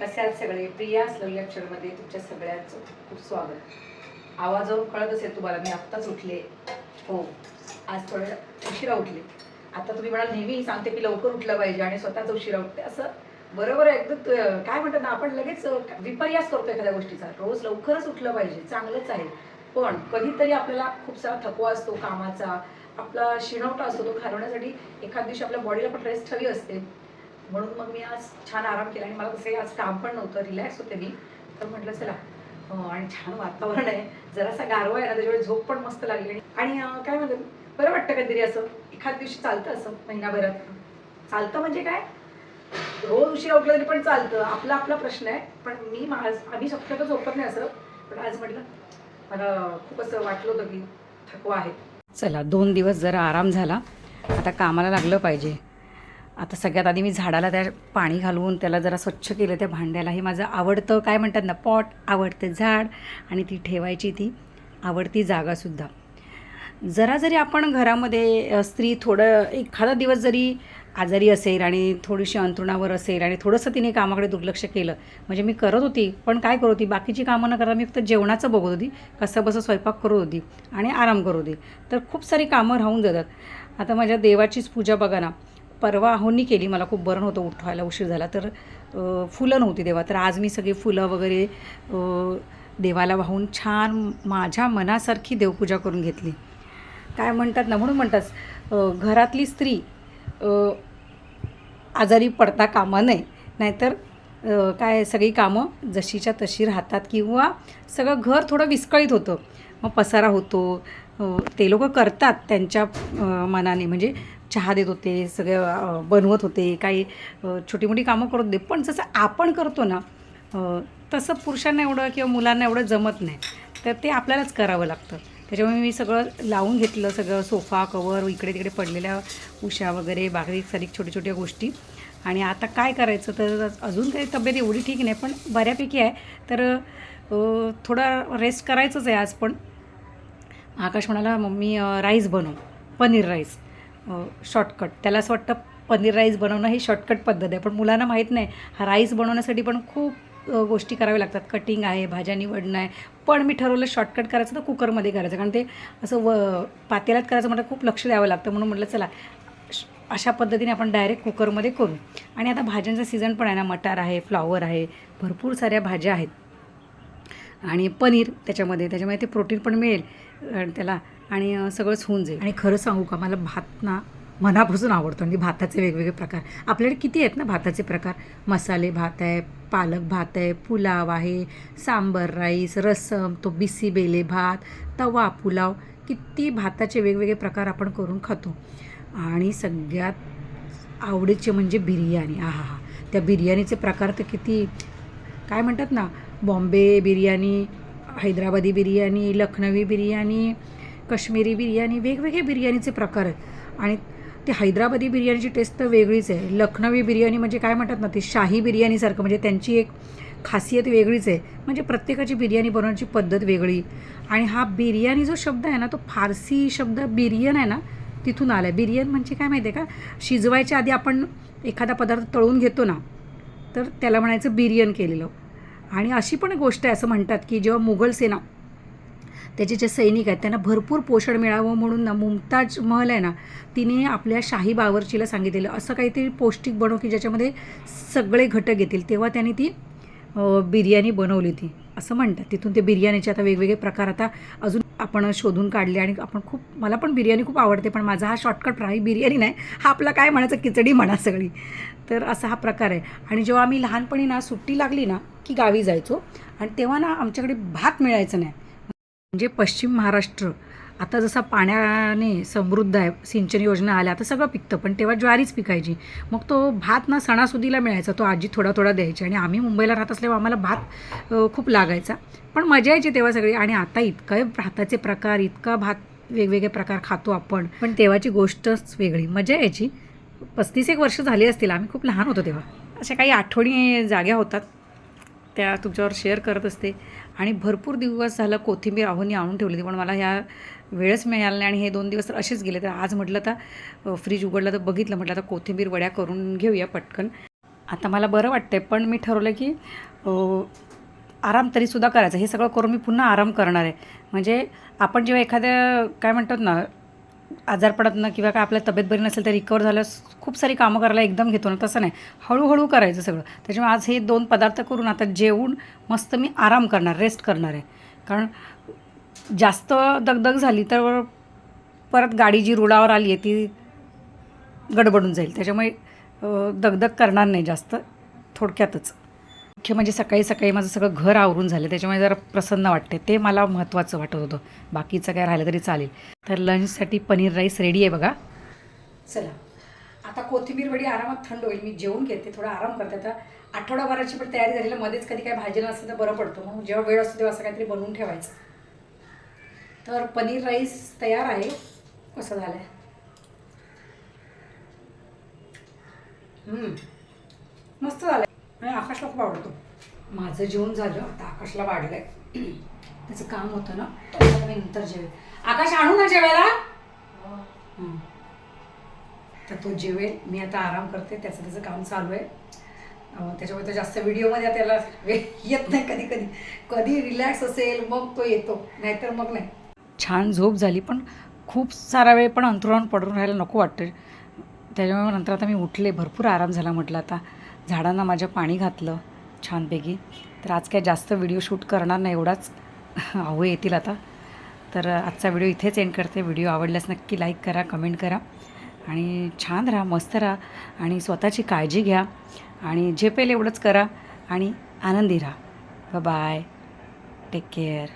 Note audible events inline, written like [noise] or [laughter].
कसे आहात सगळे? प्रिया स्लवी अक्षरमध्ये तुमच्या सगळ्यांचं खूप स्वागत. आवाजावर कळत असेल तुम्हाला मी आत्ताच उठले. हो आज थोडं उशिरा उठले. आता तुम्ही मला नेहमी सांगते की लवकर उठलं पाहिजे आणि स्वतःच उशिरा उठते. असं बरोबर आहे. एकदम काय म्हणतात ना आपण लगेच विपर्यास करतो एखाद्या गोष्टीचा. रोज लवकरच उठलं पाहिजे. चांगलंच आहे. पण कधीतरी आपल्याला खूप सारा थकवा असतो कामाचा. आपला शिणवटा असतो तो घालवण्यासाठी एखाद दिवशी आपल्या बॉडीला पण रेस्ट हवी असते. म्हणून मग मी आज छान आराम केला आणि मला कसं आज काम पण नव्हतं रिलॅक्स होते मी. तर म्हटलं चला आणि छान वातावरण आहे. जरासा गारवा आहे. ना त्याच्यामुळे झोप पण मस्त लागली आणि- काय म्हणतात बरं वाटतं कधीतरी असं? एखाद दिवशी चालतं असं महिनाभरात? चालतं म्हणजे काय? रोज उशिरा उठलं तरी पण चालतं. आपला आपला प्रश्न आहे. पण मी माझ आम्ही शक्यतो झोपत नाही असं. पण आज म्हटलं मला खूप असं वाटलं होतं की थकवा आहे. चला दोन दिवस जरा आराम झाला. आता कामाला लागलं पाहिजे. आता सगळ्यात आधी मी झाडाला त्या पाणी घालून त्याला जरा स्वच्छ केलं त्या भांड्याला. हे माझं आवडतं काय म्हणतात ना पॉट आवडतं झाड आणि ती ठेवायची ती आवडती जागासुद्धा जरा जरी आपण घरामध्ये स्त्री थोडं एखादा दिवस जरी आजारी असेल आणि थोडीशी अंथरुणावर असेल आणि थोडंसं तिने कामाकडे दुर्लक्ष केलं म्हणजे मी करत होती पण काय करत होती बाकीची कामं न करता मी फक्त जेवणाचं बघत होती कसं बसं स्वयंपाक करत होती आणि आराम करत होती. तर खूप सारी कामं राहून जातात. आता माझ्या देवाचीच पूजा बघा ना परवा आहोनी केली. मला खूप बरं नव्हतं उठवायला उशीर झाला. तर फुलं नव्हती देवा. तर आज मी सगळी फुलं वगैरे देवाला वाहून छान माझ्या मनासारखी देवपूजा करून घेतली. काय म्हणतात ना म्हणून म्हणतात घरातली स्त्री आजारी पडता कामा नये. नाहीतर काय सगळी कामं जशीच्या तशी राहतात किंवा सगळं घर थोडं विस्कळीत होतं. मग पसारा होतो ते लोक करतात त्यांच्या मनाने. म्हणजे चहा देत होते सगळं बनवत होते काही छोटी मोठी कामं करत होते. पण जसं आपण करतो ना तसं पुरुषांना एवढं किंवा मुलांना एवढं जमत नाही. तर ते आपल्यालाच करावं लागतं. त्याच्यामुळे मी सगळं लावून घेतलं सगळं सोफा कवर इकडे तिकडे पडलेल्या उशा वगैरे बाकी सारी छोट्या छोट्या गोष्टी. आणि आता काय करायचं? तर अजून काही तब्येत एवढी ठीक नाही पण बऱ्यापैकी आहे. तर थोडा रेस्ट करायचंच आहे आज पण. आकाश म्हणाला मम्मी राईस बनव. पनीर राईस. शॉर्टकट त्याला असं वाटतं पनीर राईस बनवणं ही शॉर्टकट पद्धत आहे. पण मुलांना माहीत नाही हा राईस बनवण्यासाठी पण खूप गोष्टी कराव्या लागतात. कटिंग आहे भाज्या निवडणं आहे. पण मी ठरवलं शॉर्टकट करायचं तर कुकरमध्ये करायचं. कारण ते असं व पातेल्यात करायचं म्हटलं खूप लक्ष द्यावं लागतं. म्हणून म्हटलं चला श- अशा पद्धतीने आपण डायरेक्ट कुकरमध्ये करू. आणि आता भाज्यांचा सीझन पण आहे ना. मटार आहे फ्लॉवर आहे. भरपूर साऱ्या भाज्या आहेत. आणि पनीर त्याच्यामध्ये त्याच्यामुळे ते प्रोटीन पण मिळेल त्याला आणि सगळंच होऊन जाईल. आणि खरं सांगू का मला भात ना मनापासून आवडतो म्हणजे भाताचे वेगवेगळे प्रकार. आपल्याकडे किती आहेत ना भाताचे प्रकार? मसाले भात आहे पालक भात आहे पुलाव आहे सांबर राईस रसम तो बिसी बेले भात तवा पुलाव किती भाताचे वेगवेगळे प्रकार आपण करून खातो. आणि सगळ्यात आवडीचे म्हणजे बिर्याणी. आहा हा त्या बिर्याणीचे प्रकार तर किती काय म्हणतात ना बॉम्बे बिर्याणी हैदराबादी बिर्याणी लखनवी बिर्याणी कश्मीरी बिर्याणी वेगवेगळे बिर्याणीचे प्रकार आहेत. आणि ते हैदराबादी बिर्याणीची टेस्ट तर वेगळीच आहे. लखनवी बिर्याणी म्हणजे काय म्हणतात ना ती शाही बिर्याणीसारखं म्हणजे त्यांची एक खासियत वेगळीच आहे. म्हणजे प्रत्येकाची बिर्याणी बनवण्याची पद्धत वेगळी. आणि हा बिर्याणी जो शब्द आहे ना तो फारसी शब्द बिर्यन आहे ना तिथून आला आहे बिर्यन म्हणजे काय माहिती आहे का? शिजवायच्या आधी आपण एखादा पदार्थ तळून घेतो ना तर त्याला म्हणायचं बिर्यन केलेलं. आणि अशी पण गोष्ट आहे असं म्हणतात की जेव्हा मुघल सेना त्याचे जे सैनिक आहेत त्यांना भरपूर पोषण मिळावं म्हणून ना मुमताज महल आहे ना तिने आपल्या शाही बावर्चीला सांगितलेलं. असं काहीतरी पौष्टिक बनव की ज्याच्यामध्ये सगळे घटक येतील. तेव्हा त्यांनी ती बिर्याणी बनवली ती. असं म्हणतात. तिथून ते बिर्याणीचे आता वेगवेगळे प्रकार आता अजून आपण शोधून काढले आणि आपण खूप मला पण बिर्याणी खूप आवडते पण माझा हा शॉर्टकट फ्राय बिर्याणी नाही. हा आपला काय म्हणायचं खिचडी म्हणा सगळी. तर असा हा प्रकार आहे. आणि जेव्हा आम्ही लहानपणी ना सुट्टी लागली ना की गावी जायचो आणि तेव्हा ना आमच्याकडे भात मिळायचं नाही. म्हणजे पश्चिम महाराष्ट्र आता जसा पाण्याने समृद्ध आहे सिंचन योजना आल्या आता सगळं पिकतं पण तेव्हा ज्वारीच पिकायची. मग तो भात ना सणासुदीला मिळायचा तो आजी थोडा थोडा द्यायची आणि आम्ही मुंबईला राहत असल्यामुळे आम्हाला भात खूप लागायचा. पण मजा यायची तेव्हा सगळी आणि आता इतकं भाताचे प्रकार इतका भात वेगवेगळे प्रकार खातो आपण. पण तेव्हाची गोष्टच वेगळी. मजा यायची. पस्तीस एक वर्ष झाली असतील आम्ही खूप लहान होतो तेव्हा. अशा काही आठवणी जाग्या होतात त्या तुमच्यावर शेअर करत असते. आणि भरपूर दिवस झालं कोथिंबीर आहोनी आणून ठेवली होती पण मला ह्या वेळच मिळाला नाही आणि हे दोन दिवस तर असेच गेले. तर आज म्हटलं तर फ्रीज उघडलं तर बघितलं म्हटलं आता कोथिंबीर वड्या करून घेऊया पटकन. आता मला बरं वाटतं आहे पण मी ठरवलं की आराम तरीसुद्धा करायचा. हे सगळं करून मी पुन्हा आराम करणार आहे. म्हणजे आपण जेव्हा एखाद्या काय म्हणतात ना आजार पडत ना किंवा काय आपल्या तब्येत बरी नसेल तर रिकवर झाल्यास खूप सारी कामं करायला एकदम घेतो ना तसं नाही. हळूहळू करायचं सगळं. त्याच्यामुळे आज हे दोन पदार्थ करून आता जेवून मस्त मी आराम करणार रेस्ट करणार आहे. कारण जास्त दगदग झाली तर परत गाडी जी रुळावर आली आहे ती गडबडून जाईल. त्याच्यामुळे दगदग करणार नाही जास्त थोडक्यातच. मुख्य म्हणजे सकाळी सकाळी माझं सगळं घर आवरून झालं त्याच्यामुळे जरा प्रसन्न वाटते. ते मला महत्त्वाचं वाटत होतं. बाकीचं काय राहिलं तरी चालेल. तर लंचसाठी पनीर राईस रेडी आहे बघा. चला. आता कोथिंबीर वडी आरामात थंड होईल. मी जेवून घेते थोडा आराम करते. आता आठवडाभराची पण तयारी झालेलं मध्येच कधी काय भाजी नसतं तर बरं पडतं. म्हणून जेव्हा वेळ असतो तेव्हा असं काहीतरी बनवून ठेवायचं. तर पनीर राईस तयार आहे. कसं झालं आहे मस्त झालं आणि आकाशला खूप आवडतो. माझं जेवण झालं आता आकाशला वाढलंय. [clears throat] त्याचं काम होतं ना त्याला मी नंतर जेवेल. आकाश आणू ना जेवायला? हं. तर तो जेवेल मी आता आराम करते त्याचं त्याचं काम चालू आहे. त्याच्यामुळे तो जास्त व्हिडिओमध्ये त्याला येत नाही कधी कधी. कधी रिलॅक्स असेल मग तो येतो नाहीतर मग नाही. छान झोप झाली पण खूप सारा वेळ पण अंतरुणावर पडून राहायला नको वाटतं त्याच्यामुळे नंतर आता मी उठले भरपूर आराम झाला म्हटलं आता. झाडांना माझ्या पाणी घातलं छानपैकी. तर आज काय जास्त व्हिडिओ शूट करणार नाही एवढाच [laughs] आहो येतील आता. तर आजचा व्हिडिओ इथेच एंड करते. व्हिडिओ आवडल्यास नक्की लाईक करा कमेंट करा. आणि छान राहा मस्त राहा आणि स्वतःची काळजी घ्या आणि झेपेल एवढंच करा आणि आनंदी राहा. Bye take care